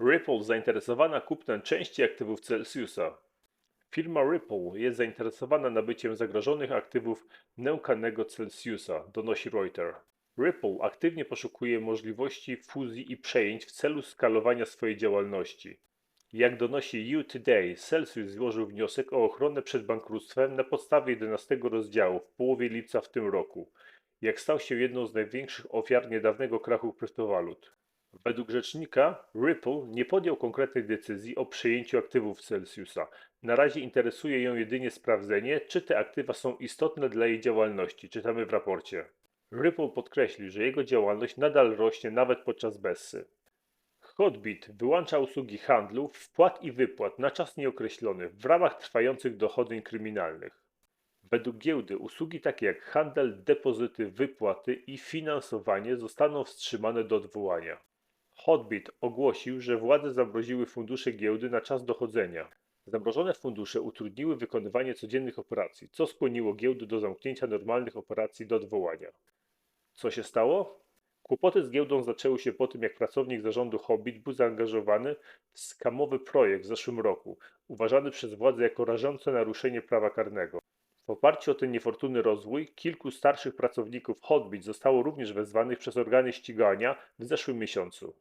Ripple zainteresowana kupnem części aktywów Celsiusa. Firma Ripple jest zainteresowana nabyciem zagrożonych aktywów nękanego Celsiusa, donosi Reuters. Ripple aktywnie poszukuje możliwości fuzji i przejęć w celu skalowania swojej działalności. Jak donosi U Today, Celsius złożył wniosek o ochronę przed bankructwem na podstawie 11 rozdziału w połowie lipca w tym roku, jak stał się jedną z największych ofiar niedawnego krachu kryptowalut. Według rzecznika, Ripple nie podjął konkretnej decyzji o przejęciu aktywów Celsiusa. Na razie interesuje ją jedynie sprawdzenie, czy te aktywa są istotne dla jej działalności, czytamy w raporcie. Ripple podkreślił, że jego działalność nadal rośnie nawet podczas Bessy. Hotbit wyłącza usługi handlu, wpłat i wypłat na czas nieokreślony w ramach trwających dochodzeń kryminalnych. Według giełdy usługi takie jak handel, depozyty, wypłaty i finansowanie zostaną wstrzymane do odwołania. Hotbit ogłosił, że władze zamroziły fundusze giełdy na czas dochodzenia. Zamrożone fundusze utrudniły wykonywanie codziennych operacji, co skłoniło giełdę do zamknięcia normalnych operacji do odwołania. Co się stało? Kłopoty z giełdą zaczęły się po tym, jak pracownik zarządu Hobbit był zaangażowany w skamowy projekt w zeszłym roku, uważany przez władze jako rażące naruszenie prawa karnego. W oparciu o ten niefortunny rozwój, kilku starszych pracowników Hotbit zostało również wezwanych przez organy ścigania w zeszłym miesiącu.